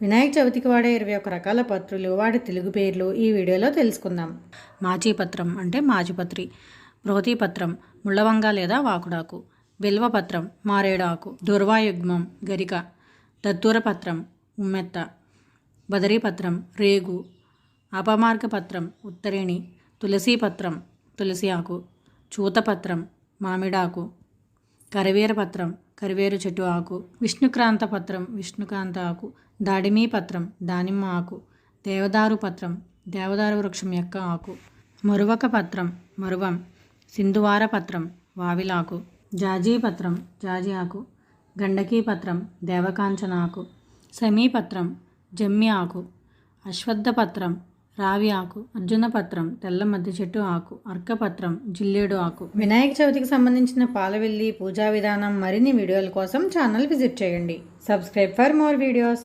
వినాయక చవితికి వాడే ఇరవై ఒక రకాల పత్రులు వాటి తెలుగు పేర్లు ఈ వీడియోలో తెలుసుకుందాం. మాచిపత్రం అంటే మాచిపత్రి బృహతీపత్రం ముళ్ళవంగ లేదా వాకుడాకు బిల్వపత్రం మారేడాకు దుర్వాయుగ్మం గరిక దత్తూరపత్రం ఉమ్మెత్త బదరీపత్రం రేగు అపమార్గపత్రం ఉత్తరేణి తులసీపత్రం తులసి ఆకు చూతపత్రం మామిడాకు కరివేర పత్రం కరివేరు చెట్టు ఆకు విష్ణుక్రాంత పత్రం విష్ణుకాంత ఆకు దాడిమీ పత్రం దానిమ్మ ఆకు దేవదారు పత్రం దేవదారు వృక్షం యొక్క ఆకు మరువక పత్రం మరువం సింధువార పత్రం వావిలాకు జాజీ పత్రం జాజి ఆకు గండకీ పత్రం దేవకాంచన ఆకు సమీపత్రం జమ్మి ఆకు అశ్వత్థ పత్రం రావి ఆకు అర్జునపత్రం తెల్ల మధ్య చెట్టు ఆకు అర్కపత్రం జిల్లేడు ఆకు. వినాయక చవితికి సంబంధించిన పాలవెల్లి పూజా విధానం మరిన్ని వీడియోల కోసం ఛానల్ విజిట్ చేయండి. Subscribe for more videos.